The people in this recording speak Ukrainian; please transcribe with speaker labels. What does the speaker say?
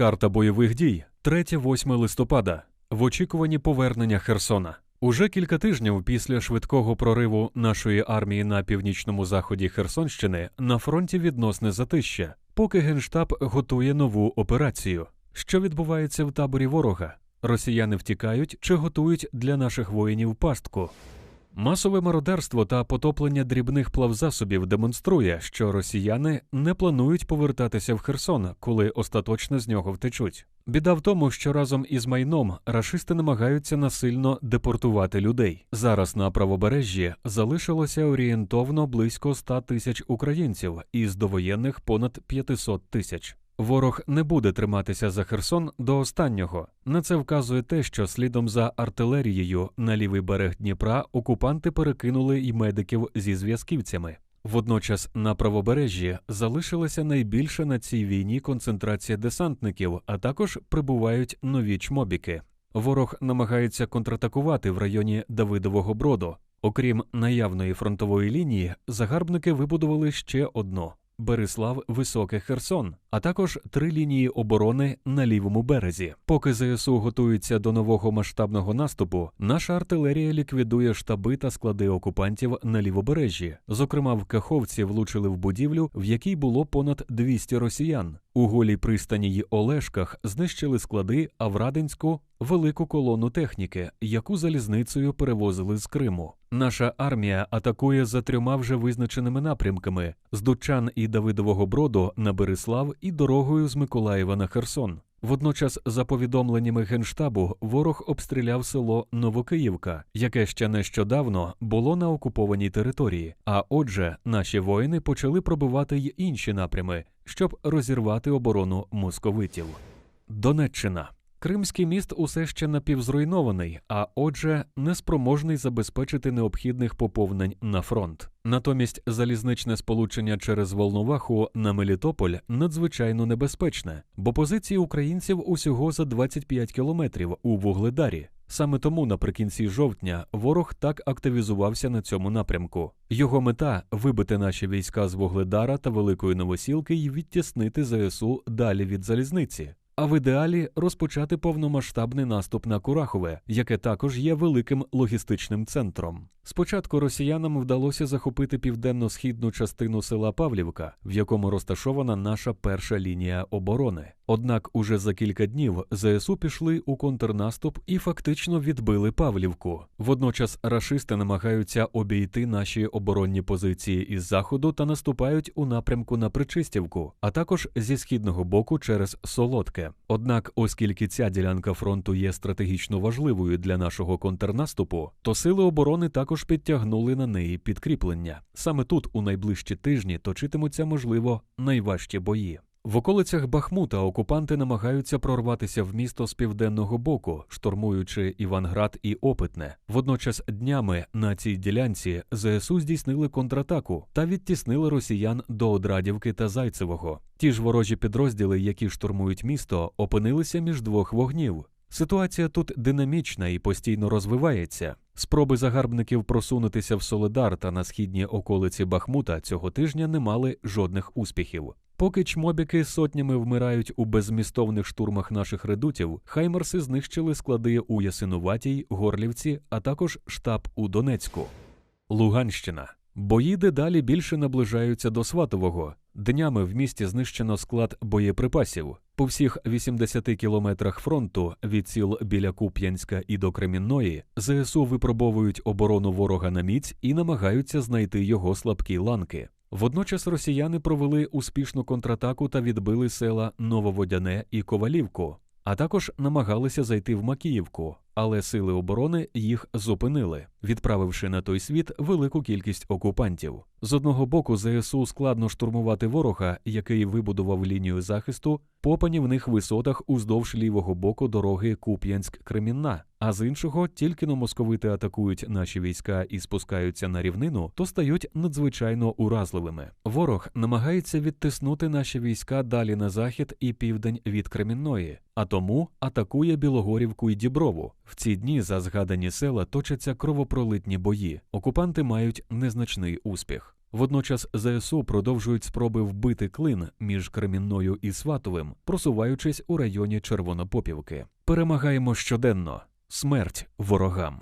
Speaker 1: Карта бойових дій 3-8 листопада. В очікуванні повернення Херсона. Уже кілька тижнів після швидкого прориву нашої армії на північному заході Херсонщини на фронті відносне затища, поки Генштаб готує нову операцію. Що відбувається в таборі ворога? Росіяни втікають чи готують для наших воїнів пастку? Масове мародерство та потоплення дрібних плавзасобів демонструє, що росіяни не планують повертатися в Херсон, коли остаточно з нього втечуть. Біда в тому, що разом із майном рашисти намагаються насильно депортувати людей. Зараз на правобережжі залишилося орієнтовно близько 100 тисяч українців, із довоєнних понад 500 тисяч. Ворог не буде триматися за Херсон до останнього. На це вказує те, що слідом за артилерією на лівий берег Дніпра окупанти перекинули й медиків зі зв'язківцями. Водночас на правобережжі залишилася найбільша на цій війні концентрація десантників, а також прибувають нові чмобіки. Ворог намагається контратакувати в районі Давидового Броду. Окрім наявної фронтової лінії, загарбники вибудували ще одну Береслав Високе Херсон, а також три лінії оборони на лівому березі. Поки ЗСУ готується до нового масштабного наступу, наша артилерія ліквідує штаби та склади окупантів на лівобережжі. Зокрема, в Каховці влучили в будівлю, в якій було понад 200 росіян. У голій пристані й Олешках знищили склади, а в Радинську велику колону техніки, яку залізницею перевозили з Криму. Наша армія атакує за трьома вже визначеними напрямками: з Дучан і Давидового Броду на Береслав і дорогою з Миколаєва на Херсон. Водночас, за повідомленнями генштабу, ворог обстріляв село Новокиївка, яке ще нещодавно було на окупованій території. А отже, наші воїни почали пробивати й інші напрями, щоб розірвати оборону московитів. Донеччина. Кримський міст усе ще напівзруйнований, а отже, неспроможний забезпечити необхідних поповнень на фронт. Натомість залізничне сполучення через Волноваху на Мелітополь надзвичайно небезпечне, бо позиції українців усього за 25 кілометрів у Вугледарі. Саме тому наприкінці жовтня ворог так активізувався на цьому напрямку. Його мета вибити наші війська з Вугледара та Великої Новосілки і відтіснити ЗСУ далі від залізниці а в ідеалі розпочати повномасштабний наступ на Курахове, яке також є великим логістичним центром. Спочатку росіянам вдалося захопити південно-східну частину села Павлівка, в якому розташована наша перша лінія оборони. Однак уже за кілька днів ЗСУ пішли у контрнаступ і фактично відбили Павлівку. Водночас рашисти намагаються обійти наші оборонні позиції із заходу та наступають у напрямку на Причистівку, а також зі східного боку через Солодке. Однак, оскільки ця ділянка фронту є стратегічно важливою для нашого контрнаступу, то сили оборони також підтягнули на неї підкріплення. Саме тут у найближчі тижні точитимуться можливо найважчі бої. В околицях Бахмута окупанти намагаються прорватися в місто з південного боку, штурмуючи Іванград і Опитне. Водночас днями на цій ділянці ЗСУ здійснили контратаку та відтіснили росіян до Одрадівки та Зайцевого. Ті ж ворожі підрозділи, які штурмують місто, опинилися між двох вогнів. Ситуація тут динамічна і постійно розвивається. Спроби загарбників просунутися в Солидар та на східні околиці Бахмута цього тижня не мали жодних успіхів. Поки чмобіки сотнями вмирають у беззмістовних штурмах наших редутів, хаймерси знищили склади у Ясинуватій, Горлівці, а також штаб у Донецьку. Луганщина. Бої дедалі більше наближаються до Сватового. Днями в місті знищено склад боєприпасів. По всіх 80 кілометрах фронту від сіл біля Куп'янська і до Кремінної ЗСУ випробовують оборону ворога на міць і намагаються знайти його слабкі ланки. Водночас росіяни провели успішну контратаку та відбили села Нововодяне і Ковалівку, а також намагалися зайти в Макіївку, але сили оборони їх зупинили, відправивши на той світ велику кількість окупантів. З одного боку, ЗСУ складно штурмувати ворога, який вибудував лінію захисту по панівних висотах уздовж лівого боку дороги Куп'янськ-Кремінна. А з іншого, тільки но московити атакують наші війська і спускаються на рівнину, то стають надзвичайно уразливими. Ворог намагається відтиснути наші війська далі на захід і південь від Кремінної, а тому атакує Білогорівку і Діброву. В ці дні за згадані села точаться кровопролитні бої. Окупанти мають незначний успіх. Водночас ЗСУ продовжують спроби вбити клин між Кремінною і Сватовим, просуваючись у районі Червонопопівки. Перемагаємо щоденно. Смерть ворогам.